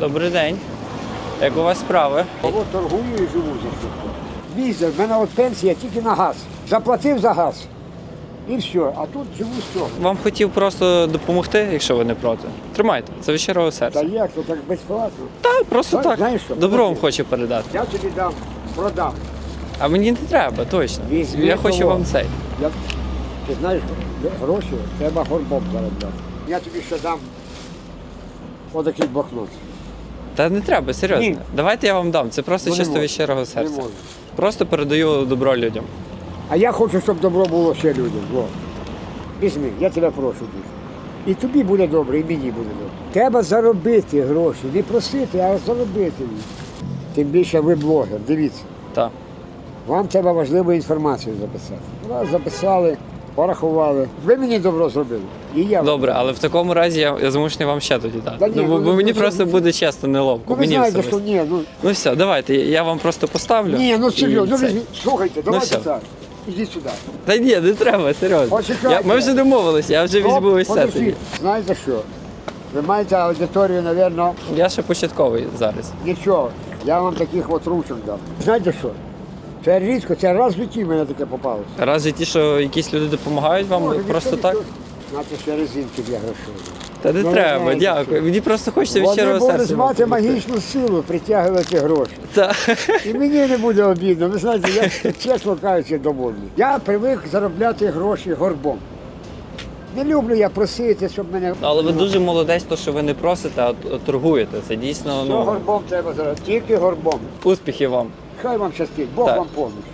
Добрий день. Як у вас справи? От торгую і живу за що. Місяць, в мене от пенсія тільки на газ. Заплатив за газ. І все. А тут живу з цього. Вам хотів просто допомогти, якщо ви не проти. Тримайте, це від щирого Та як, то так безплатно. Та просто Та, так. знаєш що, Добро вам хочу передати. Я тобі дам, продам. А мені не треба, точно. Візьми Я хочу того. вам цей. Я, ти знаєш, гроші треба горбом заробляти. Я тобі ще дам отакий блокнот. Та не треба, серйозно. Ні. Давайте я вам дам. Це просто Ну, не чисто можу. від щирого серця. можу. Просто передаю добро людям. А я хочу, щоб добро було ще людям. Во. Візьми, я тебе прошу дуже. І тобі буде добре, і мені буде добре. Треба заробити гроші, не просити, а заробити їх. Тим більше ви блогер, дивіться. Так. Вам треба важливу інформацію записати. Вас записали, порахували. Ви мені добро зробили. І я. Добре, але в такому разі я, я змушений вам ще тоді дати. Та ні, ну, бо, ну, бо ну, мені ну, просто ну, буде чесно неловко. Ну ви мені знаєте, особисто. що ні, ну. Ну все, давайте, я вам просто поставлю. Ні, ну серйозно, ну, візьміть, слухайте, давайте все. так. Ідіть сюди. Та ні, не треба, серйозно. Почекайте. Я, ми вже домовилися, я вже візьму ось це Подождіть. Знаєте що? Ви маєте аудиторію, мабуть, Я ще початковий зараз. Нічого, я вам таких от ручок дам. Знаєте що? Це рідко, це раз в житті мене таке попалося. Раз ті, що якісь люди допомагають вам Може, просто ніхто так. не- Знаєте, ще резинки для грошей. Та не Ну, треба, знаєте, дякую. Мені просто хочеться від Вони щирого будуть серця. вам мати допомогти. магічну силу притягувати гроші. Та. І мені не буде обідно. Ви знаєте, я чесно кажучи, довольний. Я привик заробляти гроші горбом. Не люблю я просити, щоб мене. Але ви дуже молодець, то що ви не просите, а т- торгуєте. Це дійсно Що ну, горбом треба заробляти? Тільки горбом. успіхів вам. Хай вам щастить, Бог Так. вам поміч.